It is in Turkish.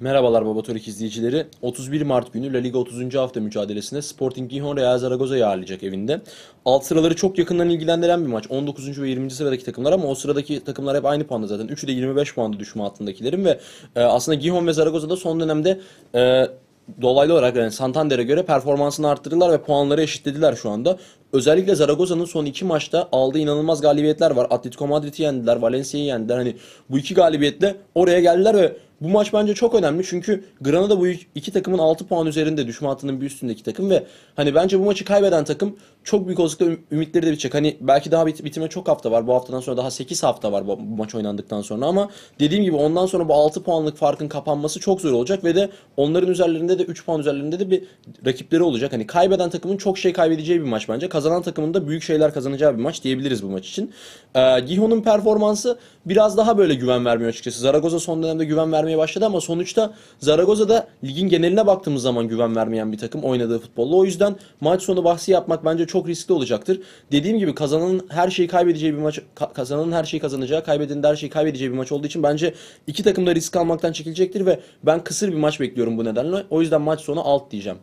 Merhabalar Baba Torik izleyicileri. 31 Mart günü La Liga 30. hafta mücadelesinde Sporting Gijon Real Zaragoza'yı ağırlayacak evinde. Alt sıraları çok yakından ilgilendiren bir maç. 19. ve 20. sıradaki takımlar ama o sıradaki takımlar hep aynı puanda zaten. Üçü de 25 puanda düşme hattındakilerin ve e, aslında Gijon ve Zaragoza da son dönemde e, dolaylı olarak yani Santander'e göre performansını arttırdılar ve puanları eşitlediler şu anda. Özellikle Zaragoza'nın son iki maçta aldığı inanılmaz galibiyetler var. Atletico Madrid'i yendiler, Valencia'yı yendiler. Hani bu iki galibiyetle oraya geldiler ve bu maç bence çok önemli çünkü Granada bu iki takımın 6 puan üzerinde düşme hattının bir üstündeki takım ve hani bence bu maçı kaybeden takım çok büyük olasılıkla üm- ümitleri de bitecek. Hani belki daha bit bitime çok hafta var. Bu haftadan sonra daha 8 hafta var bu, bu maç oynandıktan sonra ama dediğim gibi ondan sonra bu 6 puanlık farkın kapanması çok zor olacak ve de onların üzerlerinde de 3 puan üzerlerinde de bir rakipleri olacak. Hani kaybeden takımın çok şey kaybedeceği bir maç bence. Kazanan takımın da büyük şeyler kazanacağı bir maç diyebiliriz bu maç için. Ee, Gihon'un performansı biraz daha böyle güven vermiyor açıkçası. Zaragoza son dönemde güven vermeye başladı ama sonuçta Zaragoza'da ligin geneline baktığımız zaman güven vermeyen bir takım oynadığı futbolla. O yüzden maç sonu bahsi yapmak bence çok riskli olacaktır. Dediğim gibi kazananın her şeyi kaybedeceği bir maç, ka- kazananın her şeyi kazanacağı, kaybedenin de her şeyi kaybedeceği bir maç olduğu için bence iki takım da risk almaktan çekilecektir ve ben kısır bir maç bekliyorum bu nedenle. O yüzden maç sonu alt diyeceğim.